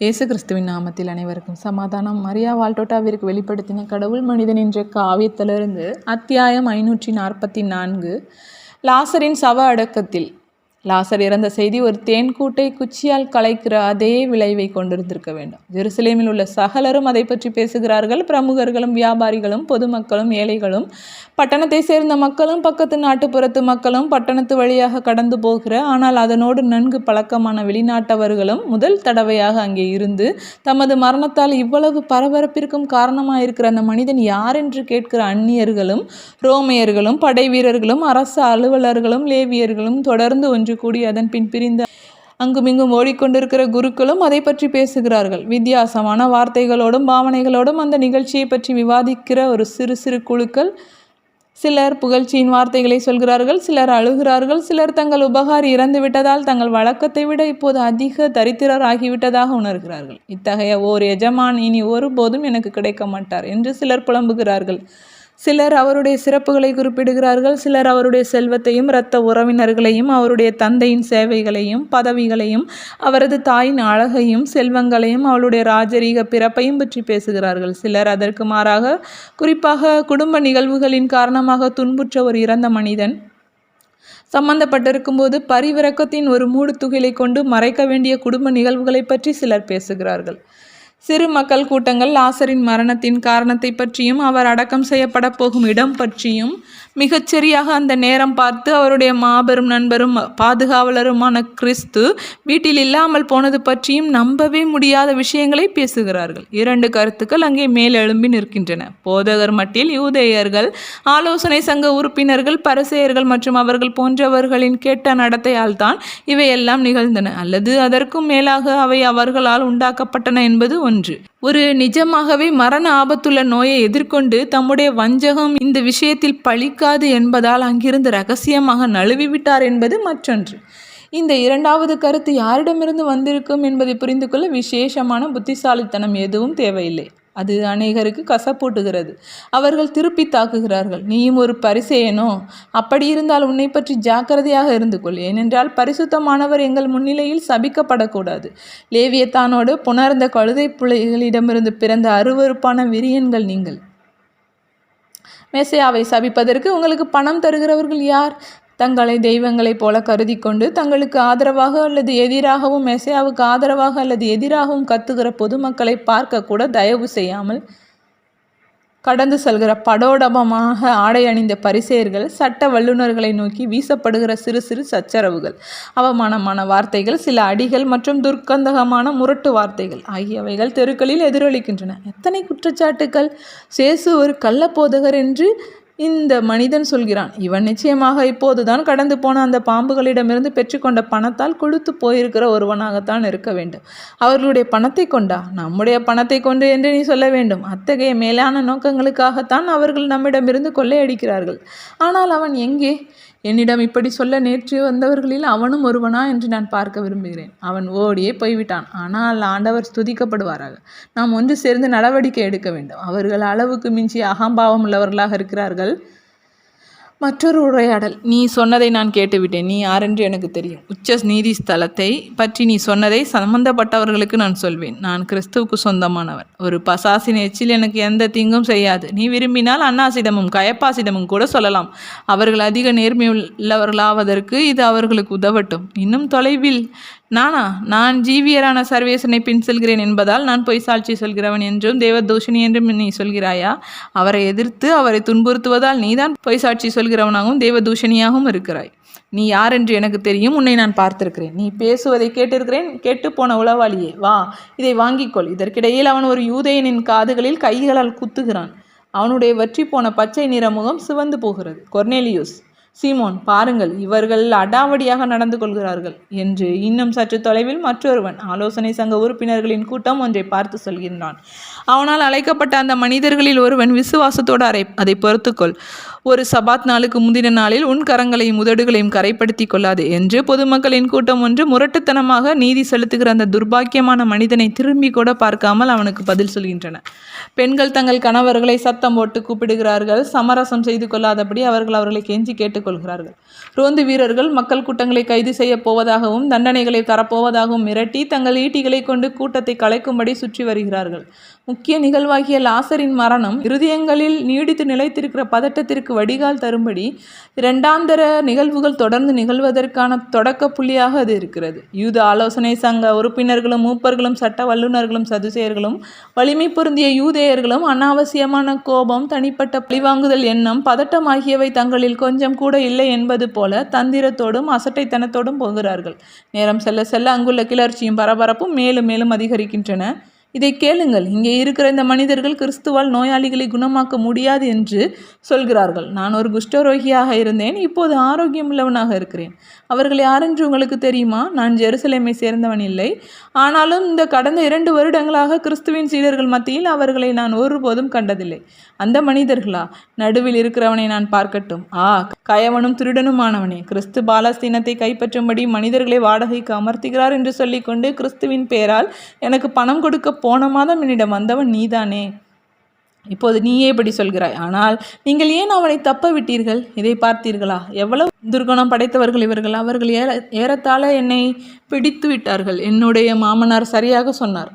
இயேசு கிறிஸ்துவின் நாமத்தில் அனைவருக்கும் சமாதானம். மரியா வால்டோட்டாவிற்கு வெளிப்படுத்தின கடவுள் மனிதன் என்ற காவியத்திலிருந்து அத்தியாயம் ஐநூற்றி நாற்பத்தி நான்கு லாசரின் சவ அடக்கத்தில் லாசர் இறந்த செய்தி ஒரு தேன்கூட்டை குச்சியால் கலைக்கிற அதே விளைவை கொண்டிருந்திருக்க வேண்டும். ஜெருசலேமில் உள்ள சகலரும் அதை பற்றி பேசுகிறார்கள். பிரமுகர்களும் வியாபாரிகளும் பொதுமக்களும் ஏழைகளும் பட்டணத்தை சேர்ந்த மக்களும் பக்கத்து நாட்டுப்புறத்து மக்களும் பட்டணத்து வழியாக கடந்து போகிற ஆனால் அதனோடு நன்கு பழக்கமான வெளிநாட்டவர்களும் முதல் தடவையாக அங்கே இருந்து தமது மரணத்தால் இவ்வளவு பரபரப்பிற்கும் காரணமாயிருக்கிற அந்த மனிதன் யார் என்று கேட்கிற அந்நியர்களும் ரோமையர்களும் படை வீரர்களும் அரசு அலுவலர்களும் லேவியர்களும் தொடர்ந்து ஒன்று கூடி அதன் பின் பிரிந்த அங்குமிங்கும் ஓடிக்கொண்டிருக்கிற குருக்களும் அதை பற்றி பேசுகிறார்கள். வித்தியாசமான வார்த்தைகளோடும் பாவனைகளோடும் அந்த நிகழ்ச்சியை பற்றி விவாதிக்கிற ஒரு சிறு சிறு குழுக்கள் சிலர் புகழ்ச்சியின் வார்த்தைகளை சொல்கிறார்கள் சிலர் அழுகிறார்கள் சிலர் தங்கள் உபகாரி இறந்து விட்டதால் தங்கள் வழக்கத்தை விட இப்போது அதிக தரித்திரர் ஆகிவிட்டதாக உணர்கிறார்கள். இத்தகைய ஓர் எஜமான் இனி ஒருபோதும் எனக்கு கிடைக்க மாட்டார் என்று சிலர் புலம்புகிறார்கள். சிலர் அவருடைய சிறப்புகளை குறிப்பிடுகிறார்கள். சிலர் அவருடைய செல்வத்தையும் இரத்த உறவினர்களையும் அவருடைய தந்தையின் சேவைகளையும் பதவிகளையும் அவரது தாயின் அழகையும் செல்வங்களையும் அவளுடைய ராஜரீக பிறப்பையும் பற்றி பேசுகிறார்கள். சிலர் அதற்கு மாறாக குறிப்பாக குடும்ப நிகழ்வுகளின் காரணமாக துன்புற்ற ஒரு இறந்த மனிதன். சம்பந்தப்பட்டிருக்கும் போது பரிவிறக்கத்தின் ஒரு மூடு துகிலை கொண்டு மறைக்க வேண்டிய குடும்ப நிகழ்வுகளை பற்றி சிலர் பேசுகிறார்கள். சிறு மக்கள் கூட்டங்கள் லாசரின் மரணத்தின் காரணத்தை பற்றியும் அவர் அடக்கம் செய்யப்பட போகும் இடம் பற்றியும் மிகச்சரியாக அந்த நேரம் பார்த்து அவருடைய மாபெரும் நண்பரும் பாதுகாவலருமான கிறிஸ்து வீட்டில் இல்லாமல் போனது பற்றியும் நம்பவே முடியாத விஷயங்களை பேசுகிறார்கள். இரண்டு கருத்துக்கள் அங்கே மேலெழும்பி நிற்கின்றன. போதகர் மட்டில் யூதேயர்கள் ஆலோசனை சங்க உறுப்பினர்கள் பரிசெயர்கள் மற்றும் அவர்கள் போன்றவர்களின் கேட்ட நடத்தையால் தான் இவையெல்லாம் நிகழ்ந்தன. அல்லது அதற்கும் மேலாக அவை அவர்களால் உண்டாக்கப்பட்டன என்பது ஒன்று. ஒரு நிஜமாகவே மரண ஆபத்துள்ள நோயை எதிர்கொண்டு தம்முடைய வஞ்சகம் இந்த விஷயத்தில் பழிக்காது என்பதால் அங்கிருந்து ரகசியமாக நழுவிவிட்டார் என்பது மற்றொன்று. இந்த இரண்டாவது கருத்து யாரிடமிருந்து வந்திருக்கும் என்பதை புரிந்து கொள்ள விசேஷமான புத்திசாலித்தனம் எதுவும் தேவையில்லை. அது அநேகருக்கு கசப்பூட்டுகிறது. அவர்கள் திருப்பி தாக்குகிறார்கள். நீயும் ஒரு பரிசேயனோ? அப்படி இருந்தால் உன்னை பற்றி ஜாக்கிரதையாக இருந்து கொள். ஏனென்றால் பரிசுத்தமானவர் எங்கள் முன்னிலையில் சபிக்கப்படக்கூடாது. லேவியத்தானோடு புணர்ந்த கழுதை பிள்ளைகளிடமிருந்து பிறந்த அருவறுப்பான விரியன்கள் நீங்கள். மேசையாவை சபிப்பதற்கு உங்களுக்கு பணம் தருகிறவர்கள் யார்? தங்களை தெய்வங்களைப் போல கருதி கொண்டு தங்களுக்கு ஆதரவாக அல்லது எதிராகவும் மெசையாவுக்கு ஆதரவாக அல்லது எதிராகவும் கத்துகிற பொதுமக்களை பார்க்கக்கூட தயவு செய்யாமல் கடந்து செல்கிற படோடபமாக ஆடை அணிந்த பரிசெயர்கள் சட்ட வல்லுநர்களை நோக்கி வீசப்படுகிற சிறு சிறு சச்சரவுகள் அவமானமான வார்த்தைகள் சில அடிகள் மற்றும் துர்க்கந்தகமான முரட்டு வார்த்தைகள் ஆகியவைகள் தெருக்களில் எதிரொலிக்கின்றன. எத்தனை குற்றச்சாட்டுக்கள்! சேசு ஒரு கள்ளப்போதகர் என்று இந்த மனிதன் சொல்கிறான் இவன் நிச்சயமாக இப்போதுதான் கடந்து போன அந்த பாம்புகளிடமிருந்து பெற்றுக்கொண்ட பணத்தால் கொழுத்து போயிருக்கிற ஒருவனாகத்தான் இருக்க வேண்டும். அவர்களுடைய பணத்தை கொண்டா? நம்முடைய பணத்தை கொண்டு என்று நீ சொல்ல வேண்டும். அத்தகைய மேலான நோக்கங்களுக்காகத்தான் அவர்கள் நம்மிடமிருந்து கொள்ளையடிக்கிறார்கள். ஆனால் அவன் எங்கே? என்னிடம் இப்படி சொல்ல நேற்று வந்தவர்களில் அவனும் ஒருவனா என்று நான் பார்க்க விரும்புகிறேன். அவன் ஓடியே போய்விட்டான். ஆனால் ஆண்டவர் துதிக்கப்படுவாராக. நாம் ஒன்று சேர்ந்து நடவடிக்கை எடுக்க வேண்டும். அவர்கள் அளவுக்கு மிஞ்சி அகம்பாவம் உள்ளவர்களாக இருக்கிறார்கள். மற்றொரு உரையாடல். நீ சொன்னதை நான் கேட்டுவிட்டேன். நீ யாரென்று எனக்கு தெரியும். உச்ச நீதி ஸ்தலத்தை பற்றி நீ சொன்னதை சம்பந்தப்பட்டவர்களுக்கு நான் சொல்வேன். நான் கிறிஸ்துவுக்கு சொந்தமானவர். ஒரு பசாசின் எச்சில் எனக்கு எந்த தீங்கும் செய்யாது. நீ விரும்பினால் அண்ணாசிடமும் கயப்பாசிடமும் கூட சொல்லலாம். அவர்கள் அதிக நேர்மையுள்ளவர்களாவதற்கு இது அவர்களுக்கு உதவட்டும். இன்னும் தொலைவில் நானா? நான் ஜீவியரான சர்வேசனை பின் செல்கிறேன் என்பதால் நான் பொய் சாட்சி சொல்கிறவன் என்றும் தேவதூஷணி என்றும் நீ சொல்கிறாயா? அவரை எதிர்த்து அவரை துன்புறுத்துவதால் நீதான் பொய் சாட்சி சொல்கிறவனாகவும் தேவதூஷணியாகவும் இருக்கிறாய். நீ யார் என்று எனக்கு தெரியும் உன்னை நான் பார்த்திருக்கிறேன். நீ பேசுவதை கேட்டிருக்கிறேன் கேட்டுப்போன உளவாளியே வா. இதை வாங்கிக்கொள். இதற்கிடையில் அவன் ஒரு யூதையனின் காதுகளில் கைகளால் குத்துகிறான். அவனுடைய வற்றி போன பச்சை நிற முகம் சிவந்து போகிறது. கொர்னேலியூஸ். சீமோன் பாருங்கள் இவர்கள் அடாவடியாக நடந்து கொள்கிறார்கள் என்று இன்னும் சற்று தொலைவில் மற்றொருவன் ஆலோசனை சங்க உறுப்பினர்களின் கூட்டம் ஒன்றை பார்த்து சொல்கின்றான். அவனால் அழைக்கப்பட்ட அந்த மனிதர்களில் ஒருவன் விசுவாசத்தோடு அறை அதை பொறுத்துக்கொள். ஒரு சபாத் நாளுக்கு முந்தின நாளில் உன் கரங்களையும் உதடுகளையும் கரைப்படுத்தி கொள்ளாது என்று பொதுமக்களின் கூட்டம் ஒன்று முரட்டுத்தனமாக நீதி செலுத்துகிற அந்த துர்பாக்கியமான மனிதனை திரும்பி கூட பார்க்காமல் அவனுக்கு பதில் சொல்கின்றன. பெண்கள் தங்கள் கணவர்களை சத்தம் போட்டு கூப்பிடுகிறார்கள். சமரசம் செய்து கொள்ளாதபடி அவர்கள் அவர்களை கெஞ்சி கேட்டுக்கொள் மேற்கொள்கிறார்கள். ரோந்து வீரர்கள் மக்கள் கூட்டங்களை கைது செய்யப் போவதாகவும் தண்டனைகளை தரப்போவதாகவும் மிரட்டி தங்கள் ஈட்டிகளை கொண்டு கூட்டத்தை கலைக்கும்படி சுற்றி வருகிறார்கள். முக்கிய நிகழ்வாகிய லாசரின் மரணம் இருதயங்களில் நீடித்து நிலைத்திருக்கிற பதட்டத்திற்கு வடிகால் தரும்படி இரண்டாந்தர நிகழ்வுகள் தொடர்ந்து நிகழ்வதற்கான தொடக்க புள்ளியாக அது இருக்கிறது. யூத ஆலோசனை சங்க உறுப்பினர்களும் மூப்பர்களும் சட்ட வல்லுநர்களும் சதுசேயர்களும் வலிமை பொருந்திய யூதேயர்களும் அனாவசியமான கோபம் தனிப்பட்ட பழிவாங்குதல் எண்ணம் பதட்டம் ஆகியவை தங்களில் கொஞ்சம் கூட இல்லை என்பது போல தந்திரத்தோடும் அசட்டைத்தனத்தோடும் போகிறார்கள். நேரம் செல்ல செல்ல அங்குள்ள கிளர்ச்சியும் பரபரப்பும் மேலும் மேலும் அதிகரிக்கின்றன. இதை கேளுங்கள். இங்கே இருக்கிற இந்த மனிதர்கள் கிறிஸ்துவால் நோயாளிகளை குணமாக்க முடியாது என்று சொல்கிறார்கள். நான் ஒரு குஷ்டரோகியாக இருந்தேன். இப்போது ஆரோக்கியமுள்ளவனாக இருக்கிறேன். அவர்கள் யாரென்று உங்களுக்கு தெரியுமா? நான் ஜெருசலேமை சேர்ந்தவன் இல்லை. ஆனாலும் இந்த கடந்த இரண்டு வருடங்களாக கிறிஸ்துவின் சீடர்கள் மத்தியில் அவர்களை நான் ஒருபோதும் கண்டதில்லை. அந்த மனிதர்களா? நடுவில் இருக்கிறவனை நான் பார்க்கட்டும். ஆ கயவனும் திருடனுமானவனே. கிறிஸ்து பாலஸ்தீனத்தை கைப்பற்றும்படி மனிதர்களை வாடகைக்கு அமர்த்துகிறார் என்று சொல்லிக்கொண்டு கிறிஸ்துவின் பெயரால் எனக்கு பணம் கொடுக்க போன மாதம் என்னிடம் வந்தவன் நீதானே? இப்போது நீயே இப்படி சொல்கிறாய். ஆனால் நீங்கள் ஏன் அவனை தப்ப விட்டீர்கள் இதை பார்த்தீர்களா? எவ்வளவு துர்குணம் படைத்தவர்கள் இவர்கள். அவர்கள் ஏற ஏறத்தாழ என்னை பிடித்து விட்டார்கள் என்னுடைய மாமனார் சரியாக சொன்னார்.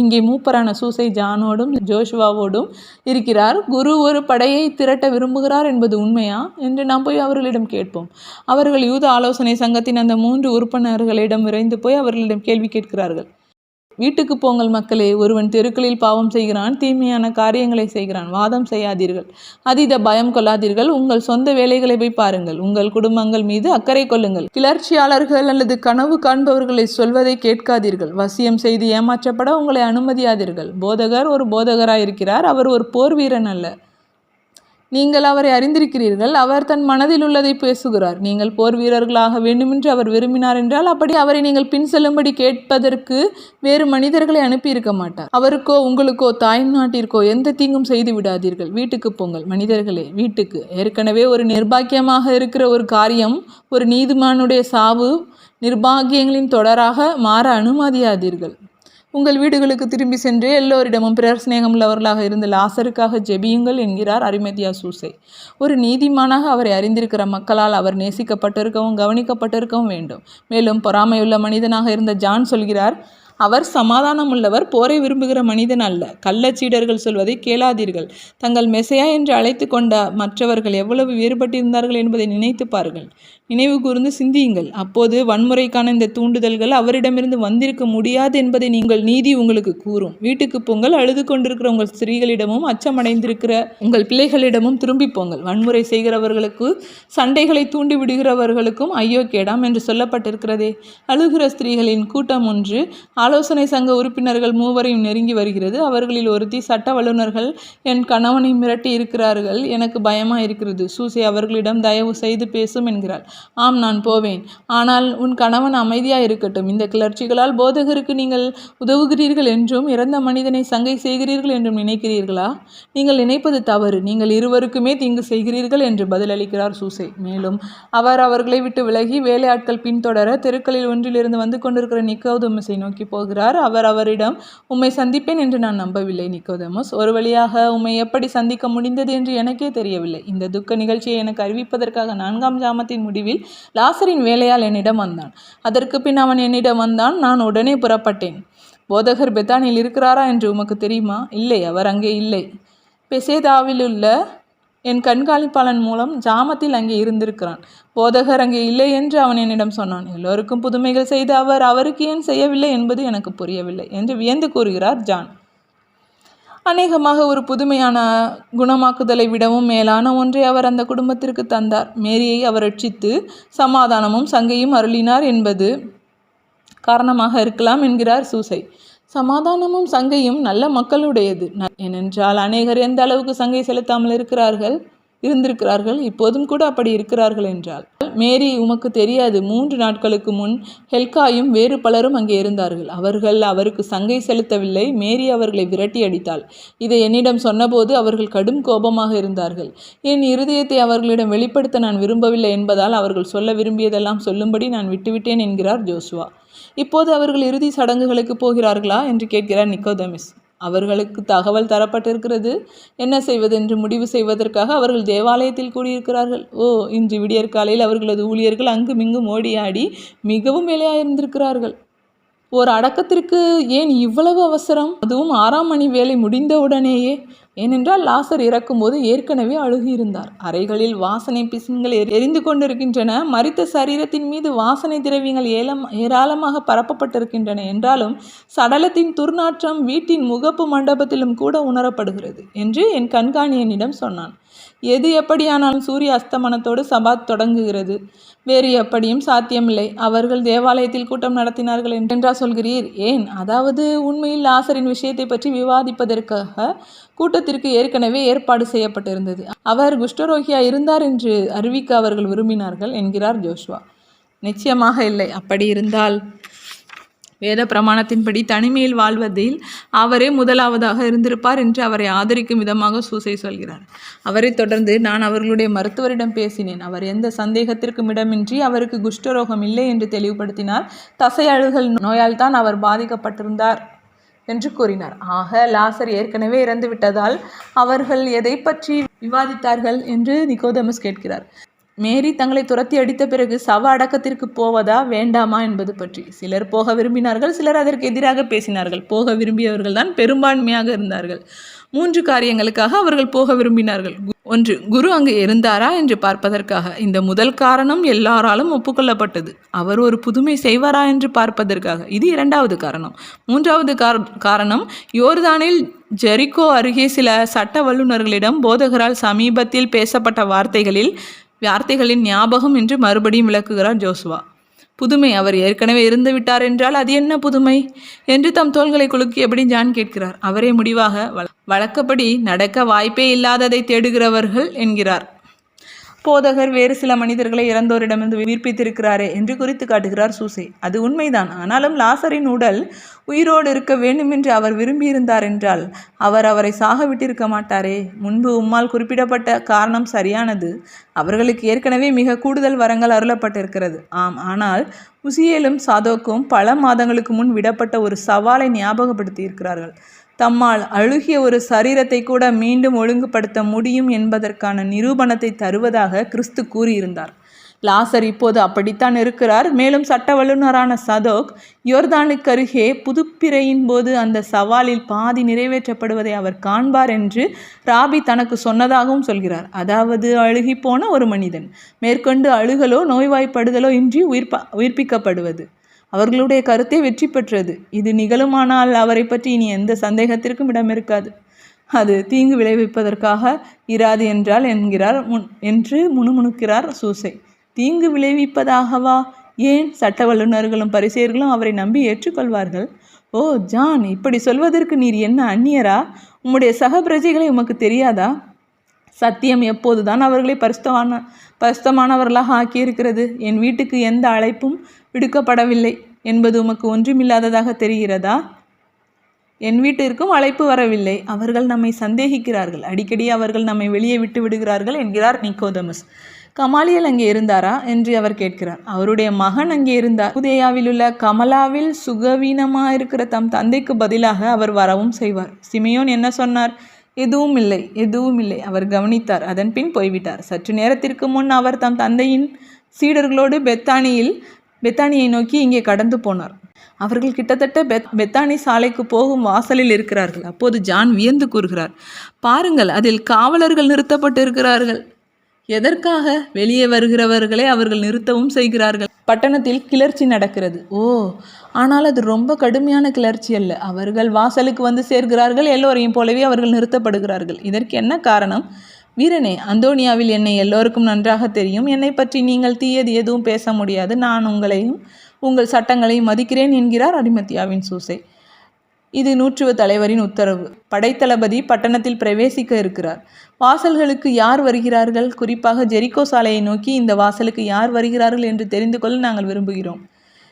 இங்கே மூப்பரான சூசை ஜானோடும் ஜோஷுவாவோடும் இருக்கிறார். குரு ஒரு படையை திரட்ட விரும்புகிறார் என்பது உண்மையா? என்று நாம் போய் அவர்களிடம் கேட்போம். அவர்கள் யூத ஆலோசனை சங்கத்தின் அந்த மூன்று உறுப்பினர்களிடம் விரைந்து போய் அவர்களிடம் கேள்வி கேட்கிறார்கள். வீட்டுக்கு போங்கள் மக்களே ஒருவன் தெருக்களில் பாவம் செய்கிறான் தீமையான காரியங்களை செய்கிறான் வாதம் செய்யாதீர்கள் அதீத பயம் கொள்ளாதீர்கள் உங்கள் சொந்த வேலைகளை போய் பாருங்கள் உங்கள் குடும்பங்கள் மீது அக்கறை கொள்ளுங்கள். கிளர்ச்சியாளர்கள் அல்லது கனவு காண்பவர்களை சொல்வதை கேட்காதீர்கள் வசியம் செய்து ஏமாற்றப்பட உங்களை அனுமதியாதீர்கள். போதகர் ஒரு போதகராயிருக்கிறார் அவர் ஒரு போர் வீரன் அல்ல. நீங்கள் அவரை அறிந்திருக்கிறீர்கள் அவர் தன் மனதில் உள்ளதை பேசுகிறார். நீங்கள் போர் வீரர்களாக வேண்டுமென்று அவர் விரும்பினார் என்றால் அப்படி அவரை நீங்கள் பின் செல்லும்படி கேட்பதற்கு வேறு மனிதர்களை அனுப்பியிருக்க மாட்டார். அவருக்கோ உங்களுக்கோ தாய் நாட்டிற்கோ எந்த தீங்கும் செய்து விடாதீர்கள். வீட்டுக்கு போங்கள். மனிதர்களே வீட்டுக்கு. ஏற்கனவே ஒரு நிர்பாக்கியமாக இருக்கிற ஒரு காரியம் ஒரு நீதிமானுடைய சாவு நிர்பாகியங்களின் தொடராக மாற அனுமதியாதீர்கள். உங்கள் வீடுகளுக்கு திரும்பி சென்று எல்லோரிடமும் பிறர் சிநேகமுள்ளவர்களாக இருந்த லாசருக்காக ஜெபியுங்கள் என்கிறார் அரிமதியா சூசை. ஒரு நீதிமானாக அவரை அறிந்திருக்கிற மக்களால் அவர் நேசிக்கப்பட்டிருக்கவும் கவனிக்கப்பட்டிருக்கவும் வேண்டும். மேலும் பொறாமையுள்ள மனிதனாக இருந்த ஜான் சொல்கிறார் அவர் சமாதானம் உள்ளவர் போரை விரும்புகிற மனிதன் அல்ல. கள்ளச்சீடர்கள் சொல்வதை கேளாதீர்கள். தங்கள் மெசையா என்று அழைத்து கொண்ட மற்றவர்கள் எவ்வளவு வேறுபட்டிருந்தார்கள் என்பதை நினைத்து நினைவு கூர்ந்து சிந்தியுங்கள். அப்போது வன்முறைக்கான இந்த தூண்டுதல்கள் அவரிடமிருந்து வந்திருக்க முடியாது என்பதை நீங்கள் நீதி உங்களுக்கு கூறும். வீட்டுக்கு போங்கள் அழுது கொண்டிருக்கிற உங்கள் ஸ்திரீகளிடமும் அச்சமடைந்திருக்கிற உங்கள் பிள்ளைகளிடமும் திரும்பி போங்கள். வன்முறை செய்கிறவர்களுக்கு சண்டைகளை தூண்டி விடுகிறவர்களுக்கும் ஐயோ கேடாம் என்று சொல்லப்பட்டிருக்கிறதே. அழுகிற ஸ்திரீகளின் கூட்டம் ஒன்று ஆலோசனை சங்க உறுப்பினர்கள் மூவரையும் நெருங்கி வருகிறது. அவர்களில் ஒருத்தி சட்ட வல்லுநர்கள் என் கணவனை மிரட்டி இருக்கிறார்கள். எனக்கு பயமாக இருக்கிறது சூசே அவர்களிடம் தயவு செய்து பேசும் என்கிறாள். ஆம் நான் போவேன். ஆனால் உன் கணவன் அமைதியா இருக்கட்டும். இந்த கிளர்ச்சிகளால் போதகருக்கு நீங்கள் உதவுகிறீர்கள் என்றும் இறந்த மனிதனை சங்கை செய்கிறீர்கள் என்றும் நினைக்கிறீர்களா? நீங்கள் நினைப்பது தவறு. நீங்கள் இருவருக்குமே தீங்கு செய்கிறீர்கள் என்று பதிலளிக்கிறார் சூசை. மேலும் அவர் அவர்களை விட்டு விலகி வேலையாட்கள் பின்தொடர தெருக்களில் ஒன்றிலிருந்து வந்து கொண்டிருக்கிற நிக்கோதமஸை நோக்கி போகிறார். அவர் அவரிடம் உம்மை சந்திப்பேன் என்று நான் நம்பவில்லை நிக்கோதமஸ். ஒரு வழியாக உம்மை எப்படி சந்திக்க முடிந்தது என்று எனக்கே தெரியவில்லை. இந்த துக்க நிகழ்ச்சியை எனக்கு அறிவிப்பதற்காக நான்காம் ஜாமத்தின் முடிவில் லாசரின் வேலையால் என்னிடம் வந்தான். அதற்கு பின் அவன் என்னிடம் வந்தான் நான் உடனே புறப்பட்டேன். போதகர் பெத்தானில் இருக்கிறாரா என்று உமக்கு தெரியுமா? இல்லை அவர் அங்கே இல்லை. பெசேதாவிலுள்ள என் கண்காணிப்பாளன் மூலம் ஜாமத்தில் அங்கே இருந்திருக்கிறான். போதகர் அங்கே இல்லை என்று அவன் என்னிடம் சொன்னான். எல்லோருக்கும் புதுமைகள் செய்த அவர் அவருக்கு ஏன் செய்யவில்லை என்பது எனக்கு புரியவில்லை என்று வியந்து கூறுகிறார் ஜான். அநேகமாக ஒரு புதுமையான குணமாக்குதலை விடவும் மேலான ஒன்றை அவர் அந்த குடும்பத்திற்கு தந்தார். மேரியை அவர் ரட்சித்து சமாதானமும் சங்கையும் அருளினார் என்பது காரணமாக இருக்கலாம் என்கிறார் சூசை. சமாதானமும் சங்கையும் நல்ல மக்களுடையது. ந- ஏனென்றால் அநேகர் எந்த அளவுக்கு சங்கை செலுத்தாமல் இருக்கிறார்கள் இருந்திருக்கிறார்கள் இப்போதும் கூட அப்படி இருக்கிறார்கள் என்றால். மேரி உமக்கு தெரியாது. மூன்று நாட்களுக்கு முன் ஹெல்காயும் வேறு பலரும் அங்கே இருந்தார்கள். அவர்கள் அவருக்கு சங்கை செலுத்தவில்லை. மேரி அவர்களை விரட்டி அடித்தாள். இதை என்னிடம் சொன்னபோது அவர்கள் கடும் கோபமாக இருந்தார்கள். என் இருதயத்தை அவர்களிடம் வெளிப்படுத்த நான் விரும்பவில்லை என்பதால் அவர்கள் சொல்ல விரும்பியதெல்லாம் சொல்லும்படி நான் விட்டுவிட்டேன் என்கிறார் ஜோசுவா. இப்போது அவர்கள் இறுதி சடங்குகளுக்கு போகிறார்களா? என்று கேட்கிறார் நிக்கோதமிஸ். அவர்களுக்கு தகவல் தரப்பட்டிருக்கிறது. என்ன செய்வதென்று முடிவு செய்வதற்காக அவர்கள் தேவாலயத்தில் கூடியிருக்கிறார்கள். ஓ இன்று விடியற்காலையில் அவர்களது ஊழியர்கள் அங்கும் இங்கும் ஓடியாடி மிகவும் வேலையாயிருந்திருக்கிறார்கள். ஓர் அடக்கத்திற்கு ஏன் இவ்வளவு அவசரம்? அதுவும் ஆறாம் மணி வேலை முடிந்தவுடனேயே. ஏனென்றால் லாசர் இறக்கும்போது ஏற்கனவே அழுகியிருந்தார். அறைகளில் வாசனை பிசின்கள் எரி- எரிந்து கொண்டிருக்கின்றன. மரித்த சரீரத்தின் மீது வாசனை திரவியங்கள் ஏலம் ஏராளமாக பரப்பப்பட்டிருக்கின்றன. என்றாலும் சடலத்தின் துர்நாற்றம் வீட்டின் முகப்பு மண்டபத்திலும் கூட உணரப்படுகிறது என்று என் கண்காணியனிடம் சொன்னான். எது எப்படியானாலும் சூரிய அஸ்தமனத்தோடு சபாத் தொடங்குகிறது. வேறு எப்படியும் சாத்தியமில்லை. அவர்கள் தேவாலயத்தில் கூட்டம் நடத்தினார்கள் என்றென்றா சொல்கிறீர்? ஏன்? அதாவது உண்மையில் லாசரின் விஷயத்தை பற்றி விவாதிப்பதற்காக கூட்டத்திற்கு ஏற்கனவே ஏற்பாடு செய்யப்பட்டிருந்தது. அவர் குஷ்டரோகியா இருந்தார் என்று அறிவிக்க அவர்கள் விரும்பினார்கள் என்கிறார் ஜோஷ்வா. நிச்சயமாக இல்லை. அப்படி இருந்தால் வேத பிரமாணத்தின்படி தனிமையில் வாழ்வதில் அவரே முதலாவதாக இருந்திருப்பார் என்று அவரை ஆதரிக்கும் விதமாக சூசை சொல்கிறார். அவரைத் தொடர்ந்து நான் அவர்களுடைய மருத்துவரிடம் பேசினேன். அவர் எந்த சந்தேகத்திற்கும் இடமின்றி அவருக்கு குஷ்டரோகம் இல்லை என்று தெளிவுபடுத்தினார். தசையழுகல் நோயால் தான் அவர் பாதிக்கப்பட்டிருந்தார் என்று கூறினார். ஆக லாசர் ஏற்கனவே இறந்து விட்டதால் அவர்கள் எதை பற்றி விவாதித்தார்கள் என்று நிக்கோதமஸ் கேட்கிறார். மேரி தங்களை துரத்தி அடித்த பிறகு சவ அடக்கத்திற்கு போவதா வேண்டாமா என்பது பற்றி சிலர் போக விரும்பினார்கள் சிலர் அதற்கு எதிராக பேசினார்கள். போக விரும்பியவர்கள் தான் பெரும்பான்மையாக இருந்தார்கள். மூன்று காரியங்களுக்காக அவர்கள் போக விரும்பினார்கள். கு- ஒன்று குரு அங்கு இருந்தாரா என்று பார்ப்பதற்காக. இந்த முதல் காரணம் எல்லாராலும் ஒப்புக்கொள்ளப்பட்டது. அவர் ஒரு புதுமை செய்வாரா என்று பார்ப்பதற்காக. இது இரண்டாவது காரணம். மூன்றாவது காரணம் யோர்தானில் ஜெரிகோ அருகே சில சட்ட வல்லுநர்களிடம் போதகரால் சமீபத்தில் பேசப்பட்ட வார்த்தைகளில் வார்த்தைகளின் ஞாபகம் என்று மறுபடியும் விளக்குகிறார் ஜோசுவா. புதுமை அவர் ஏற்கனவே இருந்து விட்டார் என்றால் அது என்ன புதுமை என்று தம் தோள்களை குலுக்கியபடி ஜான் கேட்கிறார். அவரே முடிவாக வழக்கப்படி நடக்க வாய்ப்பே இல்லாததை தேடுகிறவர்கள் என்கிறார். போதகர் வேறு சில மனிதர்களை இறந்தோரிடமிருந்து உயிர்ப்பித்திருக்கிறாரே என்று குறித்து காட்டுகிறார் சூசை. அது உண்மைதான். ஆனாலும் லாசரின் உடல் உயிரோடு இருக்க வேண்டுமென்று அவர் விரும்பியிருந்தார் என்றால் அவர் அவரை சாக விட்டிருக்க மாட்டாரே. முன்பு உம்மால் குறிப்பிடப்பட்ட காரணம் சரியானது. அவர்களுக்கு ஏற்கனவே மிக கூடுதல் வரங்கள் அருளப்பட்டிருக்கிறது. ஆம் ஆனால் உசியேலும் சாதோக்கும் பல மாதங்களுக்கு முன் விடப்பட்ட ஒரு சவாலை ஞாபகப்படுத்தி இருக்கிறார்கள் தம்மால் அழுகிய ஒரு சரீரத்தை கூட மீண்டும் ஒழுங்குபடுத்த முடியும் என்பதற்கான நிரூபணத்தை தருவதாக கிறிஸ்து கூறியிருந்தார். லாசர் இப்போது அப்படித்தான் இருக்கிறார். மேலும் சட்ட வல்லுநரான சதோக் யோர்தானுக்கு அருகே புதுப்பிறையின் போது அந்த சவாலில் பாதி நிறைவேற்றப்படுவதை அவர் காண்பார் என்று ராபி தனக்கு சொன்னதாகவும் சொல்கிறார். அதாவது அழுகிப்போன ஒரு மனிதன் மேற்கொண்டு அழுகலோ நோய்வாய்ப்படுதலோ இன்றி உயிர்ப்ப உயிர்ப்பிக்கப்படுவது. அவர்களுடைய கருத்தே வெற்றி பெற்றது. இது நிகழுமானால் அவரை பற்றி இனி எந்த சந்தேகத்திற்கும் இடம் இருக்காது. அது தீங்கு விளைவிப்பதற்காக இராது என்றால் என்கிறார் முன் என்று முணுமுணுக்கிறார் சூசை. தீங்கு விளைவிப்பதாகவா? ஏன் சட்ட வல்லுநர்களும் பரிசெயர்களும் அவரை நம்பி ஏற்றுக்கொள்வார்கள்? ஓ ஜான் இப்படி சொல்வதற்கு நீர் என்ன அந்நியரா? உம்முடைய சக பிரஜைகளை உமக்கு தெரியாதா? சத்தியம் எப்போதுதான் அவர்களை பரிசுத்தமான பரிசுத்தமானவர்களாக ஆக்கியிருக்கிறது. என் வீட்டுக்கு எந்த அழைப்பும் விடுக்கப்படவில்லை என்பது உமக்கு ஒன்றுமில்லாததாக தெரிகிறதா? என் வீட்டிற்கும் அழைப்பு வரவில்லை. அவர்கள் நம்மை சந்தேகிக்கிறார்கள். அடிக்கடி அவர்கள் நம்மை வெளியே விட்டு விடுகிறார்கள் என்கிறார் நிக்கோதமஸ். கமாலியல் அங்கே இருந்தாரா என்று அவர் கேட்கிறார். அவருடைய மகன் அங்கே இருந்தார். புதேயாவில் உள்ள கமலாவில் சுகவீனமாக இருக்கிற தம் தந்தைக்கு பதிலாக அவர் வரவும் செய்வார். சிமியோன் என்ன சொன்னார்? எதுவும் இல்லை எதுவும் இல்லை அவர் கவனித்தார். அதன் பின் போய்விட்டார். சற்று நேரத்திற்கு முன் அவர் தம் தந்தையின் சீடர்களோடு பெத்தானியில் பெத்தானியை நோக்கி இங்கே கடந்து போனார். அவர்கள் கிட்டத்தட்ட பெத் பெத்தானி சாலைக்கு போகும் வாசலில் இருக்கிறார்கள். அப்போது ஜான் வியந்து கூறுகிறார் பாருங்கள் அதில் காவலர்கள் நிறுத்தப்பட்டு இருக்கிறார்கள் எதற்காக வெளியே வருகிறவர்களை அவர்கள் நிறுத்தவும் செய்கிறார்கள்? பட்டணத்தில் கிளர்ச்சி நடக்கிறது. ஓ ஆனால் அது ரொம்ப கடுமையான கிளர்ச்சி அல்ல. அவர்கள் வாசலுக்கு வந்து சேர்கிறார்கள் எல்லோரையும் போலவே அவர்கள் நிறுத்தப்படுகிறார்கள். இதற்கு என்ன காரணம்? வீரனே அந்தோனியாவில் என்னை எல்லோருக்கும் நன்றாக தெரியும். என்னை பற்றி நீங்கள் தீயது எதுவும் பேச முடியாது. நான் உங்களையும் உங்கள் சட்டங்களையும் மதிக்கிறேன் என்கிறார் அடிமத்தியாவின் சூசை. இது நூற்றுவ தலைவரின் உத்தரவு. படைத்தளபதி பட்டணத்தில் பிரவேசிக்க இருக்கிறார். வாசல்களுக்கு யார் வருகிறார்கள்? குறிப்பாக ஜெரிகோ சாலையை நோக்கி இந்த வாசலுக்கு யார் வருகிறார்கள் என்று தெரிந்து கொள்ள நாங்கள் விரும்புகிறோம்.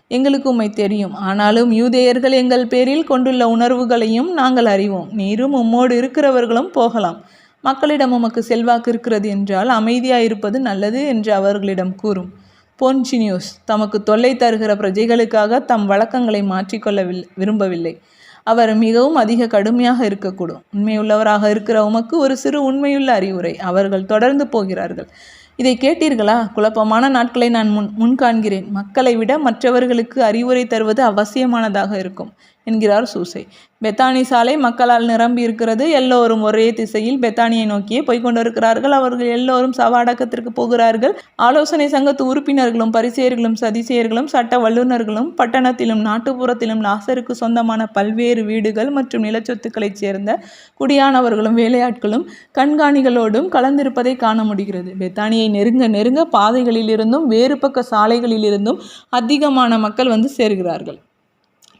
எங்களுக்கு உம்மை தெரியும். ஆனாலும் யூதேயர்கள் எங்கள் பேரில் கொண்டுள்ள உணர்வுகளையும் நாங்கள் அறிவோம். நீரும் உம்மோடு இருக்கிறவர்களும் போகலாம். மக்களிடம் உமக்கு செல்வாக்கு இருக்கிறது என்றால் அமைதியாயிருப்பது நல்லது என்று அவர்களிடம் கூறும். போன்சினியோஸ் தமக்கு தொல்லை தருகிற பிரஜைகளுக்காக தம் வழக்கங்களை மாற்றிக்கொள்ள விரும்பவில்லை. அவர் மிகவும் அதிக கடுமையாக இருக்கக்கூடும். உண்மையுள்ளவராக இருக்கிற உமக்கு ஒரு சிறு உண்மையுள்ள அறிவுரை. அவர்கள் தொடர்ந்து போகிறார்கள். இதை கேட்டீர்களா? குழப்பமான நாட்களை நான் முன் முன்காண்கிறேன். மக்களை விட மற்றவர்களுக்கு அறிவுரை தருவது அவசியமானதாக இருக்கும். என்கிறார் சூசை. பெத்தானி சாலை மக்களால் நிரம்பி இருக்கிறது. எல்லோரும் ஒரே திசையில் பெத்தானியை நோக்கியே போய்க்கொண்டிருக்கிறார்கள் அவர்கள் எல்லோரும் சவாடகத்திற்கு போகிறார்கள். ஆலோசனை சங்கத்து உறுப்பினர்களும் பரிசெயர்களும் சதிசெயர்களும் சட்ட வல்லுநர்களும் பட்டணத்திலும் நாட்டுப்புறத்திலும் லாசருக்கு சொந்தமான பல்வேறு வீடுகள் மற்றும் நிலச்சொத்துக்களைச் சேர்ந்த குடியானவர்களும் வேலையாட்களும் கண்காணிகளோடும் கலந்திருப்பதை காண முடிகிறது. பெத்தானியை நெருங்க நெருங்க பாதைகளிலிருந்தும் வேறு பக்க சாலைகளிலிருந்தும் அதிகமான மக்கள் வந்து சேர்கிறார்கள்.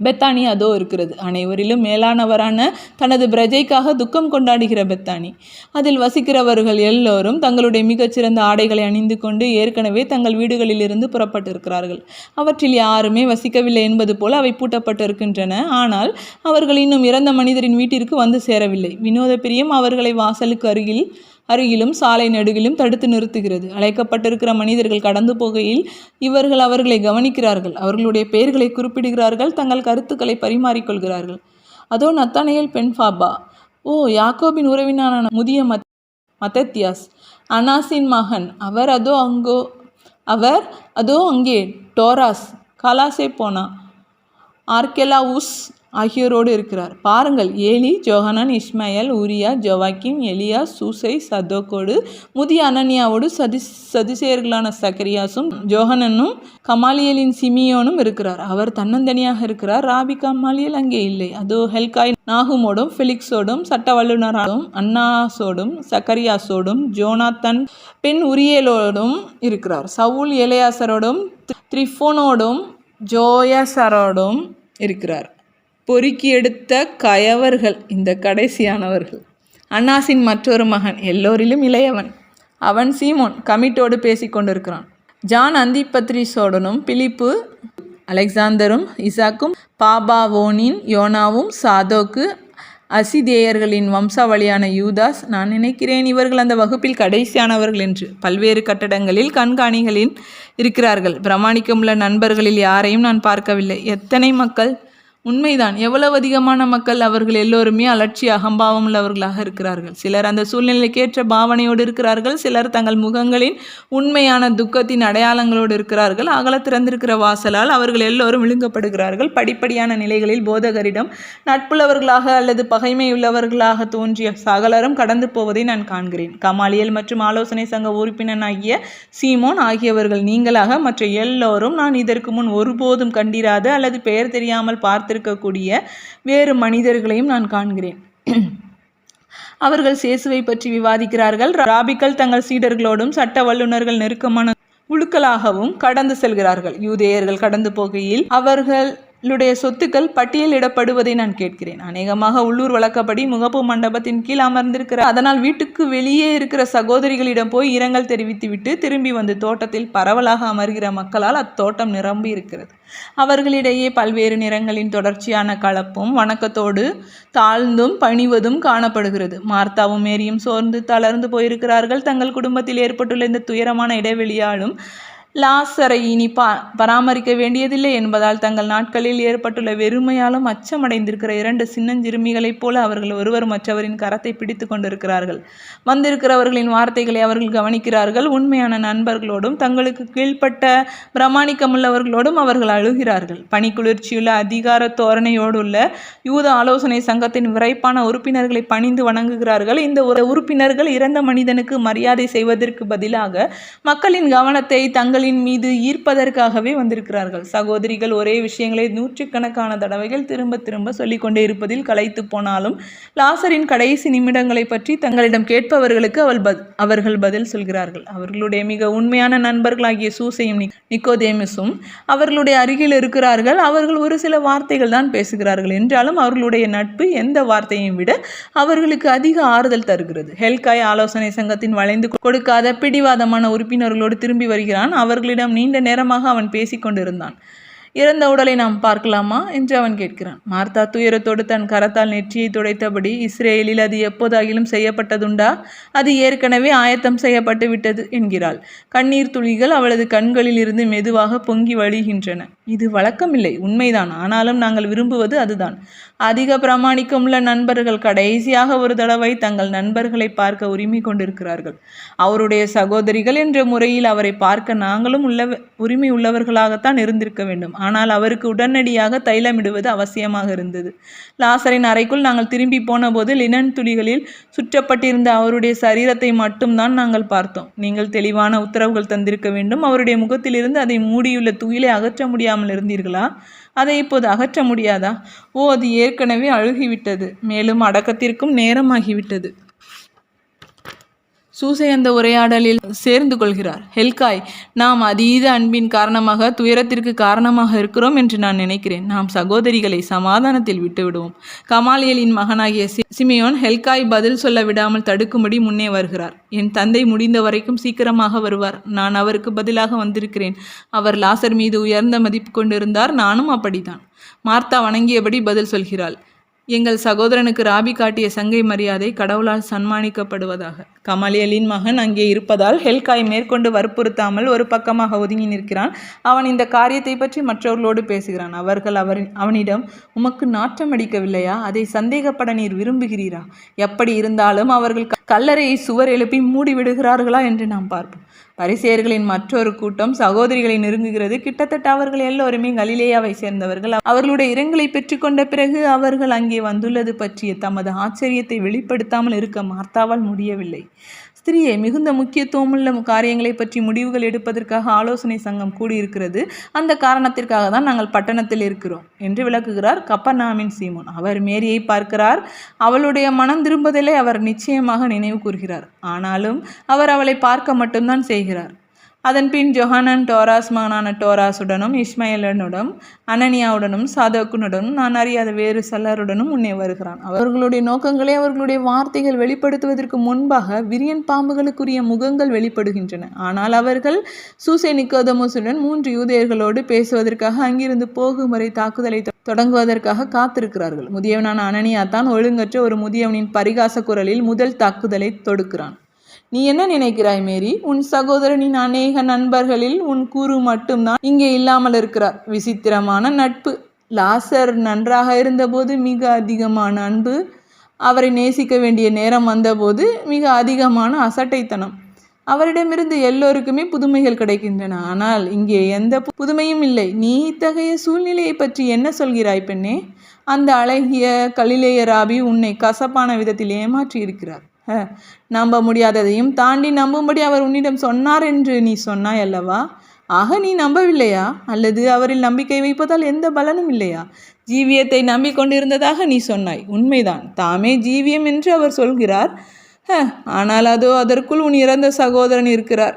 பெத்தானி அதோ இருக்கிறது. அனைவரிலும் மேலானவரான தனது பிரஜைக்காக துக்கம் கொண்டாடுகிற பெத்தானி. அதில் வசிக்கிறவர்கள் எல்லோரும் தங்களுடைய மிகச்சிறந்த ஆடைகளை அணிந்து கொண்டு ஏற்கனவே தங்கள் வீடுகளிலிருந்து புறப்பட்டிருக்கிறார்கள். அவற்றில் யாருமே வசிக்கவில்லை என்பது போல அவை பூட்டப்பட்டிருக்கின்றன. ஆனால் அவர்கள் இன்னும் இறந்த மனிதரின் வீட்டிற்கு வந்து சேரவில்லை. வினோத பிரியம் அவர்களை வாசலுக்கு அருகில் அருகிலும் சாலை நடுகிலும் தடுத்து நிறுத்துகிறது. அழைக்கப்பட்டிருக்கிற மனிதர்கள் கடந்து போகையில் இவர்கள் அவர்களை கவனிக்கிறார்கள். அவர்களுடைய பெயர்களை குறிப்பிடுகிறார்கள். தங்கள் கருத்துக்களை பரிமாறிக்கொள்கிறார்கள். அதோ நத்தானியல் பென்ஃபாபா ஓ யாக்கோபின் உறவினான முதிய மத் மத்தத்தியாஸ். அனாசின் மகன். அவர் அதோ அங்கோ அவர் அதோ அங்கே டோராஸ். கலாசே போனா. ஆர்கெலாவுஸ் ஆகியோரோடு இருக்கிறார். பாருங்கள் ஏலி ஜோஹனான் இஸ்மாயல் உரியா ஜோவாக்கிம் எலியா சூசை சதோக்கோடு முதிய அனன்யாவோடு சதி சதிசேயர்களான சக்கரியாசும் ஜோஹனனும் கமாலியலின் சிமியோனும் இருக்கிறார். அவர் தன்னந்தனியாக இருக்கிறார். ராபி கமாலியல் அங்கே இல்லை. அதோ ஹெல்காய் நாகுமோடும் ஃபிலிக்ஸோடும் சட்ட வல்லுநரோடும் அன்னாசோடும் சக்கரியாசோடும் ஜோனாத்தன் பெண் உரியலோடும் இருக்கிறார். சவுல் ஏலையாசரோடும் த்ரிஃபோனோடும் ஜோயசரோடும் இருக்கிறார். பொறுக்கி எடுத்த கயவர்கள் இந்த கடைசியானவர்கள். அன்னாசின் மற்றொரு மகன் எல்லோரிலும் இளையவன். அவன் சீமோன் கமிட்டோடு பேசி கொண்டிருக்கிறான். ஜான் அந்திபத்ரிஸோடனும் பிலிப்பு அலெக்சாந்தரும் இசாக்கும் பாபாவோனின் யோனாவும் சாதோக்கு அசிதேயர்களின் வம்சாவளியான யூதாஸ் நான் நினைக்கிறேன் இவர்கள் அந்த வகுப்பில் கடைசியானவர்கள் என்று. பல்வேறு கட்டடங்களில் கண்காணிகளில் இருக்கிறார்கள். பிரமாணிக்கமுள்ள நண்பர்களில் யாரையும் நான் பார்க்கவில்லை. எத்தனை மக்கள் உண்மைதான். எவ்வளவு அதிகமான மக்கள் அவர்கள் எல்லோருமே அலட்சிய அகம்பாவம் உள்ளவர்களாக இருக்கிறார்கள். சிலர் அந்த சூழ்நிலைக்கேற்ற பாவனையோடு இருக்கிறார்கள். சிலர் தங்கள் முகங்களின் உண்மையான துக்கத்தின் அடையாளங்களோடு இருக்கிறார்கள். அகல திறந்திருக்கிற வாசலால் அவர்கள் எல்லோரும் விழுங்கப்படுகிறார்கள். படிப்படியான நிலைகளில் போதகரிடம் நட்புள்ளவர்களாக அல்லது பகைமையுள்ளவர்களாக தோன்றிய சகலரும் கடந்து போவதை நான் காண்கிறேன். கமாலியல் மற்றும் ஆலோசனை சங்க உறுப்பினனாகிய சீமோன் ஆகியவர்கள் நீங்களாக மற்ற எல்லோரும் நான் இதற்கு முன் ஒருபோதும் கண்டிராத அல்லது பெயர் தெரியாமல் பார்த்து காத்திருக்கக்கூடிய வேறு மனிதர்களையும் நான் காண்கிறேன். அவர்கள் சேசுவை பற்றி விவாதிக்கிறார்கள். ராபிக்கள் தங்கள் சீடர்களோடும் சட்ட வல்லுநர்கள் நெருக்கமான குழுக்களாகவும் கடந்து செல்கிறார்கள். யூதேயர்கள் கடந்து போகையில் அவர்கள் அவர்களுடைய சொத்துக்கள் பட்டியலிடப்படுவதை நான் கேட்கிறேன். அநேகமாக உள்ளூர் வழக்கப்படி முகப்பு மண்டபத்தின் கீழ் அமர்ந்திருக்கிற அதனால் வீட்டுக்கு வெளியே இருக்கிற சகோதரிகளிடம் போய் இரங்கல் தெரிவித்துவிட்டு திரும்பி வந்து தோட்டத்தில் பரவலாக அமர்கிற மக்களால் அத்தோட்டம் நிரம்பி இருக்கிறது. அவர்களிடையே பல்வேறு நிறங்களின் தொடர்ச்சியான கலப்பும் வணக்கத்தோடு தாழ்ந்தும் பணிவதும் காணப்படுகிறது. மார்த்தாவும் மேரியும் சோர்ந்து தளர்ந்து போயிருக்கிறார்கள். தங்கள் குடும்பத்தில் ஏற்பட்டுள்ள இந்த துயரமான இடைவெளியாலும் லாசரை இனி பா பராமரிக்க வேண்டியதில்லை என்பதால் தங்கள் நாட்களில் ஏற்பட்டுள்ள வெறுமையாலும் அச்சமடைந்திருக்கிற இரண்டு சின்னஞ்சிறுமிகளைப் போல அவர்கள் ஒருவர் மற்றவரின் கரத்தை பிடித்து கொண்டிருக்கிறார்கள். வந்திருக்கிறவர்களின் வார்த்தைகளை அவர்கள் கவனிக்கிறார்கள். உண்மையான நண்பர்களோடும் தங்களுக்கு கீழ்ப்பட்ட பிரமாணிக்கமுள்ளவர்களோடும் அவர்கள் அழுகிறார்கள். பனிக்குளிர்ச்சியுள்ள அதிகார தோரணையோடுள்ள யூத ஆலோசனை சங்கத்தின் விரைப்பான உறுப்பினர்களை பணிந்து வணங்குகிறார்கள். இந்த ஒரு உறுப்பினர்கள் இறந்த மனிதனுக்கு மரியாதை செய்வதற்கு பதிலாக மக்களின் கவனத்தை தங்கள் தங்களின் மீது ஈர்ப்பதற்காகவே வந்திருக்கிறார்கள். சகோதரிகள் ஒரே விஷயங்களை நூற்றுக்கணக்கான தடவைகள் திரும்ப திரும்ப சொல்லிக்கொண்டே இருப்பதில் களைத்து போனாலும் லாசரின் கடைசி நிமிடங்களை பற்றி தங்களிடம் கேட்பவர்களுக்கு அவள் பத் அவர்கள் பதில் சொல்கிறார்கள். அவர்களுடைய மிக உண்மையான நண்பர்களாகிய சூசையும் நிக்கோதேமிஸும் அவர்களுடைய அருகில் இருக்கிறார்கள். அவர்கள் ஒரு சில வார்த்தைகள் தான் பேசுகிறார்கள். என்றாலும் அவர்களுடைய நட்பு எந்த வார்த்தையும் விட அவர்களுக்கு அதிக ஆறுதல் தருகிறது. ஹெல்காய் ஆலோசனை சங்கத்தின் வளைந்து கொடுக்காத பிடிவாதமான உறுப்பினர்களோடு திரும்பி வருகிறான். அவர்களிடம் நீண்ட நேரமாக அவன் பேசிக் கொண்டிருந்தான் இறந்த உடலை நாம் பார்க்கலாமா? என்று அவன் கேட்கிறான். மார்த்தா துயரத்தோடு தன் கரத்தால் நெற்றியை துடைத்தபடி இஸ்ரேலில் அது எப்போதாகிலும் செய்யப்பட்டதுண்டா? அது ஏற்கனவே ஆயத்தம் செய்யப்பட்டு விட்டது என்கிறாள். கண்ணீர் துளிகள் அவளது கண்களில் இருந்து மெதுவாக பொங்கி வழிகின்றன. இது வழக்கமில்லை உண்மைதான். ஆனாலும் நாங்கள் விரும்புவது அதுதான். அதிக பிரமாணிக்கமுள்ள நண்பர்கள் கடைசியாக ஒரு தடவை தங்கள் நண்பர்களை பார்க்க உரிமை கொண்டிருக்கிறார்கள். அவருடைய சகோதரிகள் என்ற முறையில் அவரை பார்க்க நாங்களும் உள்ள உரிமை உள்ளவர்களாகத்தான் இருந்திருக்க வேண்டும். ஆனால் அவருக்கு உடனடியாக தைலமிடுவது அவசியமாக இருந்தது. லாசரின் அறைக்குள் நாங்கள் திரும்பி போனபோது லினன் துளிகளில் சுற்றப்பட்டிருந்த அவருடைய சரீரத்தை மட்டும்தான் நாங்கள் பார்த்தோம். நீங்கள் தெளிவான உத்தரவுகள் தந்திருக்க வேண்டும். அவருடைய முகத்திலிருந்து அதை மூடியுள்ள துயிலை அகற்ற முடியாமல் இருந்தீர்களா? அதை இப்போது அகற்ற முடியாதா? ஓ அது ஏற்கனவே அழுகிவிட்டது. மேலும் அடக்கத்திற்கும் நேரமாகிவிட்டது. சூசை அந்த உரையாடலில் சேர்ந்து கொள்கிறார். ஹெல்காய் நாம் அதீத அன்பின் காரணமாக துயரத்திற்கு காரணமாக இருக்கிறோம் என்று நான் நினைக்கிறேன். நாம் சகோதரிகளை சமாதானத்தில் விட்டுவிடுவோம். கமாலியலின் மகனாகிய சி- சிமியோன் ஹெல்காய் பதில் சொல்ல விடாமல் தடுக்கும்படி முன்னே வருகிறார். என் தந்தை முடிந்த வரைக்கும் சீக்கிரமாக வருவார். நான் அவருக்கு பதிலாக வந்திருக்கிறேன். அவர் லாசர் மீது உயர்ந்த மதிப்பு கொண்டிருந்தார். நானும் அப்படித்தான். மார்த்தா வணங்கியபடி பதில் சொல்கிறாள். எங்கள் சகோதரனுக்கு ராபி காட்டிய சங்கை மரியாதை கடவுளால் சன்மானிக்கப்படுவதாக. கமலியலின் மகன் அங்கே இருப்பதால் ஹெல்காய் மேற்கொண்டு வற்புறுத்தாமல் ஒரு பக்கமாக ஒதுங்கி நிற்கிறான். அவன் இந்த காரியத்தை பற்றி மற்றவர்களோடு பேசுகிறான். அவர்கள் அவரின் அவனிடம் உமக்கு நாற்றம் அடிக்கவில்லையா? அதை சந்தேகப்பட நீர் விரும்புகிறீரா? எப்படி இருந்தாலும் அவர்கள் க- கல்லறையை சுவர் எழுப்பி மூடி விடுகிறார்களா என்று நாம் பார்ப்போம். பரிசேயர்களின் மற்றொரு கூட்டம் சகோதரிகளை நெருங்குகிறது. கிட்டத்தட்ட அவர்கள் எல்லோருமே கலிலேயாவை சேர்ந்தவர்கள். அவர்களுடைய இரங்கலை பெற்றுக்கொண்ட பிறகு அவர்கள் அங்கே வந்துள்ளது பற்றிய தமது ஆச்சரியத்தை வெளிப்படுத்தாமல் இருக்க மார்த்தாவால் முடியவில்லை. ஸ்திரீயை மிகுந்த முக்கியத்துவமுள்ள காரியங்களை பற்றி முடிவுகள் எடுப்பதற்காக ஆலோசனை சங்கம் கூடியிருக்கிறது. அந்த காரணத்திற்காக தான் நாங்கள் பட்டணத்தில் இருக்கிறோம் என்று விளக்குகிறார் கப்பர்நாமின் சீமோன். அவர் மேரியை பார்க்கிறார். அவளுடைய மனம் திரும்பதிலே அவர் நிச்சயமாக நினைவு கூர்கிறார் ஆனாலும் அவர் அவளை பார்க்க மட்டும்தான் செய்கிறார். அதன்பின் ஜொஹானன் டோராஸ் மகனான டோராசுடனும் இஸ்மாயிலனுடன் அனனியாவுடனும் சாதோக்குனுடனும் நான் அறியாத வேறு சிலருடனும் முன்னே வருகிறான். அவர்களுடைய நோக்கங்களை அவர்களுடைய வார்த்தைகள் வெளிப்படுத்துவதற்கு முன்பாக விரியன் பாம்புகளுக்குரிய முகங்கள் வெளிப்படுகின்றன. ஆனால் அவர்கள் சூசை நிக்கோதமோசுடன் மூன்று யூதையர்களோடு பேசுவதற்காக அங்கிருந்து போகும் வரை தாக்குதலை தொடங்குவதற்காக காத்திருக்கிறார்கள். முதியவனான அனனியா தான் ஒழுங்கற்ற ஒரு முதியவனின் பரிகாச குரலில் முதல் தாக்குதலை தொடுக்கிறான். நீ என்ன நினைக்கிறாய் மேரி? உன் சகோதரனின் அநேக நண்பர்களில் உன் கூறு மட்டும்தான் இங்கே இல்லாமல் இருக்கிறார். விசித்திரமான நட்பு. லாசர் நன்றாக இருந்தபோது மிக அதிகமான அன்பு. அவரை நேசிக்க வேண்டிய நேரம் வந்தபோது மிக அதிகமான அசட்டைத்தனம். அவரிடமிருந்து எல்லோருக்குமே புதுமைகள் கிடைக்கின்றன. ஆனால் இங்கே எந்த புதுமையும் இல்லை. நீ இத்தகைய சூழ்நிலையை பற்றி என்ன சொல்கிறாய் பெண்ணே? அந்த அழகிய கலிலேய ராபி உன்னை கசப்பான விதத்தில் ஏமாற்றி இருக்கிறார் நம்ப முடியாததையும் தாண்டி நம்பும்படி அவர் உன்னிடம் சொன்னார் என்று நீ சொன்னாய் அல்லவா? ஆக நீ நம்பவில்லையா? அல்லது அவரில் நம்பிக்கை வைப்பதால் எந்த பலனும் இல்லையா? ஜீவியத்தை நம்பிக்கொண்டிருந்ததாக நீ சொன்னாய். உண்மைதான். தாமே ஜீவியம் என்று அவர் சொல்கிறார். ஹ, ஆனால் அதோ அதற்குள் உன் இறந்த சகோதரன் இருக்கிறார்.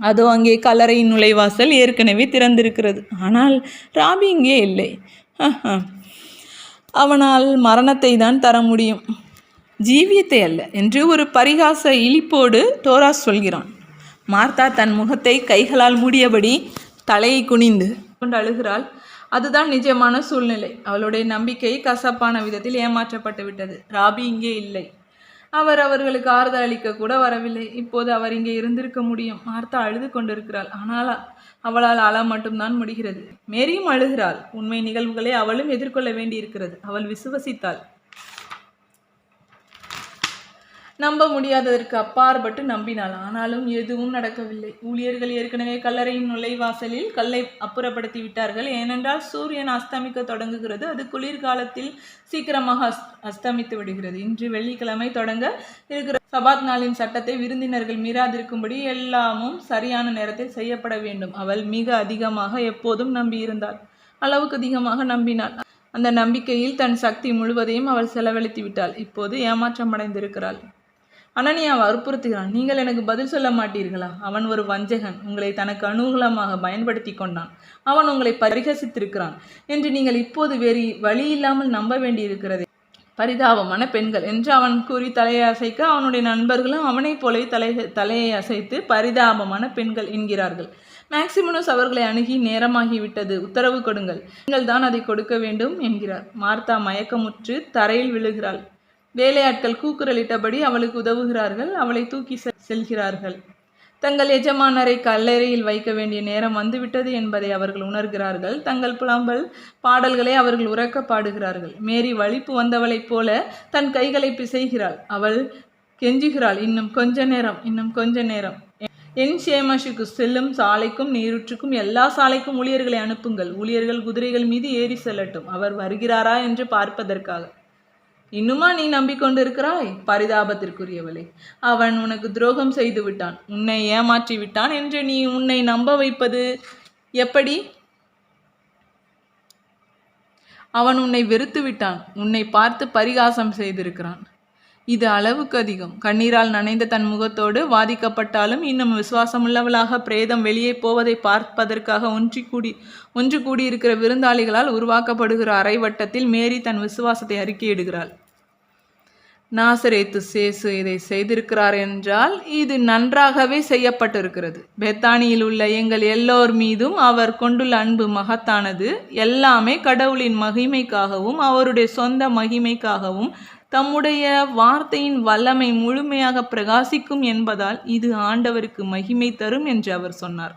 அதோ அங்கே கல்லறையின் நுழைவாசல் ஏற்கனவே திறந்திருக்கிறது. ஆனால் ராபி இங்கே இல்லை. அவனால் மரணத்தை தான் தர முடியும். ஜீவியத்தை அல்ல. என்று ஒரு பரிகாச இழிப்போடு டோராஸ் சொல்கிறான். மார்த்தா தன் முகத்தை கைகளால் மூடியபடி தலையை குனிந்து கொண்டு அழுகிறாள். அதுதான் நிஜமான சூழ்நிலை. அவளுடைய நம்பிக்கை கசப்பான விதத்தில் ஏமாற்றப்பட்டு விட்டது. ராபி இங்கே இல்லை. அவர் அவர்களுக்கு ஆறுதல் அளிக்க கூட வரவில்லை. இப்போது அவர் இங்கே இருந்திருக்க முடியும். மார்த்தா அழுது கொண்டிருக்கிறாள். ஆனால் அவளால் அழ மட்டும்தான் முடிகிறது. மேரியும் அழுகிறாள். உண்மை நிகழ்வுகளை அவளும் எதிர்கொள்ள வேண்டியிருக்கிறது. அவள் விசுவசித்தாள். நம்ப முடியாததற்கு அப்பாற்பட்டு நம்பினாள். ஆனாலும் எதுவும் நடக்கவில்லை. ஊழியர்கள் ஏற்கனவே கல்லறையின் நுழைவாசலில் கல்லை அப்புறப்படுத்தி விட்டார்கள். ஏனென்றால் சூரியன் அஸ்தமிக்க தொடங்குகிறது. அது குளிர்காலத்தில் சீக்கிரமாக அஸ் அஸ்தமித்து விடுகிறது. இன்று வெள்ளிக்கிழமை தொடங்க இருக்கிற சபாத் நாளின் சட்டத்தை விருந்தினர்கள் மீறாதிருக்கும்படி எல்லாமும் சரியான நேரத்தில் செய்யப்பட வேண்டும். அவள் மிக அதிகமாக எப்போதும் நம்பியிருந்தாள். அளவுக்கு அதிகமாக நம்பினாள். அந்த நம்பிக்கையில் தன் சக்தி முழுவதையும் அவள் செலவழித்து விட்டாள். இப்போது ஏமாற்றமடைந்திருக்கிறாள். அனனியா வற்புறுத்துகிறான். நீங்கள் எனக்கு பதில் சொல்ல மாட்டீர்களா? அவன் ஒரு வஞ்சகன். உங்களை தனக்கு அனுகூலமாக பயன்படுத்தி கொண்டான். அவன் உங்களை பரிகசித்திருக்கிறான். என்று நீங்கள் இப்போது வேறு வழி இல்லாமல் நம்ப வேண்டியிருக்கிறது. பரிதாபமான பெண்கள். என்று அவன் கூறி தலையை அசைக்க அவனுடைய நண்பர்களும் அவனைப் போலவே தலை தலையை அசைத்து பரிதாபமான பெண்கள் என்கிறார்கள். மேக்சிமனஸ் அவர்களை அணுகி நேரமாகிவிட்டது. உத்தரவு கொடுங்கள். நீங்கள் தான் அதை கொடுக்க வேண்டும் என்கிறார். மார்த்தா மயக்கமுற்று தரையில் விழுகிறாள். வேலையாட்கள் கூக்குரலிட்டபடி அவளுக்கு உதவுகிறார்கள். அவளை தூக்கி செ- செல்கிறார்கள். தங்கள் எஜமானரை கல்லறையில் வைக்க வேண்டிய நேரம் வந்துவிட்டது என்பதை அவர்கள் உணர்கிறார்கள். தங்கள் புலம்பல் பாடல்களை அவர்கள் உறக்க பாடுகிறார்கள். மேரி வலிப்பு வந்தவளைப் போல தன் கைகளை பிசைகிறாள். அவள் கெஞ்சுகிறாள் இன்னும் கொஞ்ச நேரம் இன்னும் கொஞ்ச நேரம். என் சேமஷுக்கு செல்லும் சாலைக்கும் நீருற்றுக்கும் எல்லா சாலைக்கும் ஊழியர்களை அனுப்புங்கள். ஊழியர்கள் குதிரைகள் மீது ஏறி செல்லட்டும். அவர் வருகிறாரா என்று பார்ப்பதற்காக. இன்னுமா நீ நம்பிக்கொண்டிருக்கிறாய்? பரிதாபத்திற்குரியவளே அவன் உனக்கு துரோகம் செய்து விட்டான். உன்னை ஏமாற்றி விட்டான் என்று நீ உன்னை நம்ப வைப்பது எப்படி? அவன் உன்னை வெறுத்து விட்டான். உன்னை பார்த்து பரிகாசம் செய்திருக்கிறான். இது அளவுக்கு அதிகம். கண்ணீரால் நனைந்த தன் முகத்தோடு வாதிக்கப்பட்டாலும் இன்னும் விசுவாசமுள்ளவளாக பிரேதம் வெளியே போவதை பார்ப்பதற்காக ஒன்றி கூடி ஒன்று கூடியிருக்கிற விருந்தாளிகளால் உருவாக்கப்படுகிற அரைவட்டத்தில் மேரி தன் விசுவாசத்தை அறிக்கையிடுகிறாள் நாசரேத்து சேசு இதை செய்திருக்கிறார் என்றால் இது நன்றாகவே செய்யப்பட்டிருக்கிறது. பெத்தானியில் உள்ள எங்கள் எல்லோர் மீதும் அவர் கொண்டுள்ள அன்பு மகத்தானது. எல்லாமே கடவுளின் மகிமைக்காகவும் அவருடைய சொந்த மகிமைக்காகவும் தம்முடைய வார்த்தையின் வல்லமை முழுமையாக பிரகாசிக்கும் என்பதால் இது ஆண்டவருக்கு மகிமை தரும் என்று அவர் சொன்னார்.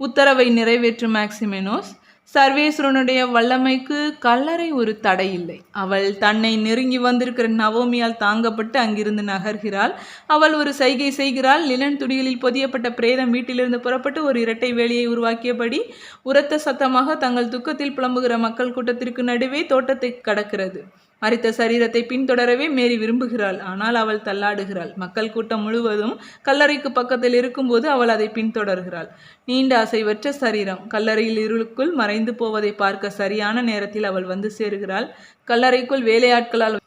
உத்தரவை நிறைவேற்றும் மேக்சிமெனோஸ் சர்வேஸ்வரனுடைய வல்லமைக்கு கல்லறை ஒரு தடை இல்லை. அவள் தன்னை நெருங்கி வந்திருக்கிற நவோமியால் தாங்கப்பட்டு அங்கிருந்து நகர்கிறாள். அவள் ஒரு சைகை செய்கிறாள். நிலன் துடிகளில் பொதியப்பட்ட பிரேதம் வீட்டிலிருந்து புறப்பட்டு ஒரு இரட்டை வேலியை உருவாக்கியபடி உரத்த சத்தமாக தங்கள் துக்கத்தில் புலம்புகிற மக்கள் கூட்டத்திற்கு நடுவே தோட்டத்தை கடக்கிறது. மறித்த சரீரத்தை பின்தொடரவே மேரி விரும்புகிறாள். ஆனால் அவள் தள்ளாடுகிறாள். மக்கள் கூட்டம் முழுவதும் கல்லறைக்கு பக்கத்தில் இருக்கும்போது அவள் அதை பின்தொடர்கிறாள். நீண்ட அசைவற்ற சரீரம். கல்லறையில் இருளுக்குள் மறைந்து போவதை பார்க்க சரியான நேரத்தில் அவள் வந்து சேருகிறாள். கல்லறைக்குள் வேலையாட்களால்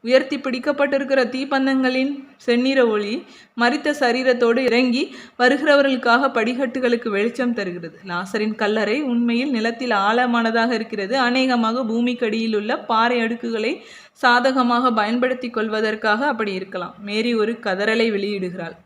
உயர்த்தி பிடிக்கப்பட்டிருக்கிற தீப்பந்தங்களின் செந்நிற ஒளி மறித்த சரீரத்தோடு இறங்கி வருகிறவர்களுக்காக படிகட்டுகளுக்கு வெளிச்சம் தருகிறது. லாசரின் கல்லறை உண்மையில் நிலத்தில் ஆழமானதாக இருக்கிறது. அநேகமாக பூமிக்கடியில் உள்ள பாறை அடுக்குகளை சாதகமாக பயன்படுத்தி கொள்வதற்காக அப்படி இருக்கலாம். மேரி ஒரு கதறலை வெளியிடுகிறாள்.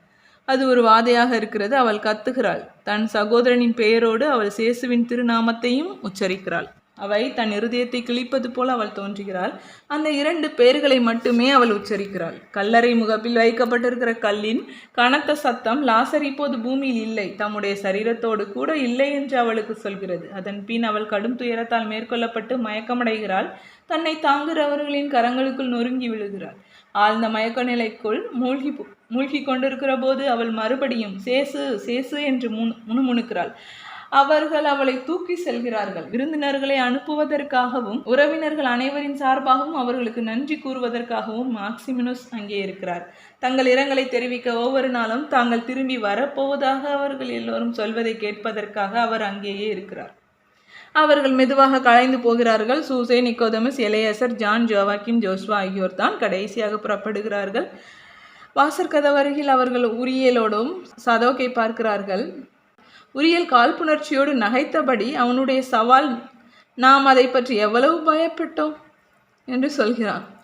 அது ஒரு வாதையாக இருக்கிறது. அவள் கத்துகிறாள். தன் சகோதரனின் பெயரோடு அவள் சேசுவின் திருநாமத்தையும் உச்சரிக்கிறாள். அவை தன் இருதயத்தை கிழிப்பது போல அவள் தோன்றுகிறாள். அந்த இரண்டு பெயர்களை மட்டுமே அவள் உச்சரிக்கிறாள். கல்லறை முகப்பில் வைக்கப்பட்டிருக்கிற கல்லின் கனத்த சத்தம் லாசர் இப்போது பூமியில் இல்லை தம்முடைய சரீரத்தோடு கூட இல்லை என்று அவளுக்கு சொல்கிறது. அதன் பின் அவள் கடும் துயரத்தால் மேற்கொள்ளப்பட்டு மயக்கமடைகிறாள். தன்னை தாங்குகிறவர்களின் கரங்களுக்குள் நொறுங்கி விழுகிறாள். ஆழ்ந்த மயக்க நிலைக்குள் மூழ்கி மூழ்கி கொண்டிருக்கிற போது அவள் மறுபடியும் சேசு சேசு என்று முணு முணுமுணுக்கிறாள். அவர்கள் அவளை தூக்கி செல்கிறார்கள். விருந்தினர்களை அனுப்புவதற்காகவும் உறவினர்கள் அனைவரின் சார்பாகவும் அவர்களுக்கு நன்றி கூறுவதற்காகவும் மாக்சிமினோஸ் அங்கே இருக்கிறார். தங்கள் இரங்கலை தெரிவிக்க ஒவ்வொரு நாளும் தாங்கள் திரும்பி வரப்போவதாக அவர்கள் எல்லோரும் சொல்வதை கேட்பதற்காக அவர் அங்கேயே இருக்கிறார். அவர்கள் மெதுவாக கலைந்து போகிறார்கள். சூசே நிக்கோதமஸ் எலையசர் ஜான் ஜோவாக்கிம் ஜோஸ்வா ஆகியோர் தான் கடைசியாக புறப்படுகிறார்கள். வாசற்கதவருகில் அவர்கள் உரியலோடும் சதோக்கை பார்க்கிறார்கள். உரியல் காழ்ப்புணர்ச்சியோடு நகைத்தபடி அவனுடைய சவால் நாம் அதை பற்றி எவ்வளவு பயப்பட்டோம்? என்று சொல்கிறான்.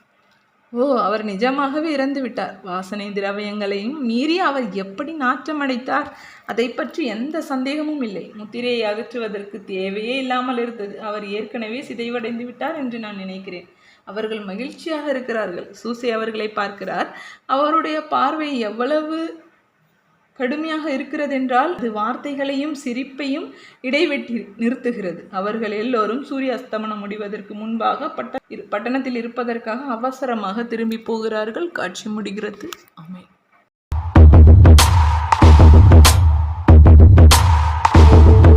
ஓ அவர் நிஜமாகவே இறந்து விட்டார். வாசனை திரவியங்களையும் மீறி அவர் எப்படி நாற்றமடைத்தார்? அதை பற்றி எந்த சந்தேகமும் இல்லை. முத்திரையை அகற்றுவதற்கு தேவையே இல்லாமல் இருந்தது. அவர் ஏற்கனவே சிதைவடைந்து விட்டார் என்று நான் நினைக்கிறேன். அவர்கள் மகிழ்ச்சியாக இருக்கிறார்கள். சூசை அவர்களை பார்க்கிறார். அவருடைய பார்வை எவ்வளவு கடுமையாக இருக்கிறதென்றால் அது வார்த்தைகளையும் சிரிப்பையும் இடைவெட்டி நிறுத்துகிறது. அவர்கள் எல்லோரும் சூரிய அஸ்தமனம் முடிவதற்கு முன்பாக பட்ட பட்டணத்தில் இருப்பதற்காக அவசரமாக திரும்பி போகிறார்கள். காட்சி முடிகிறது. அமை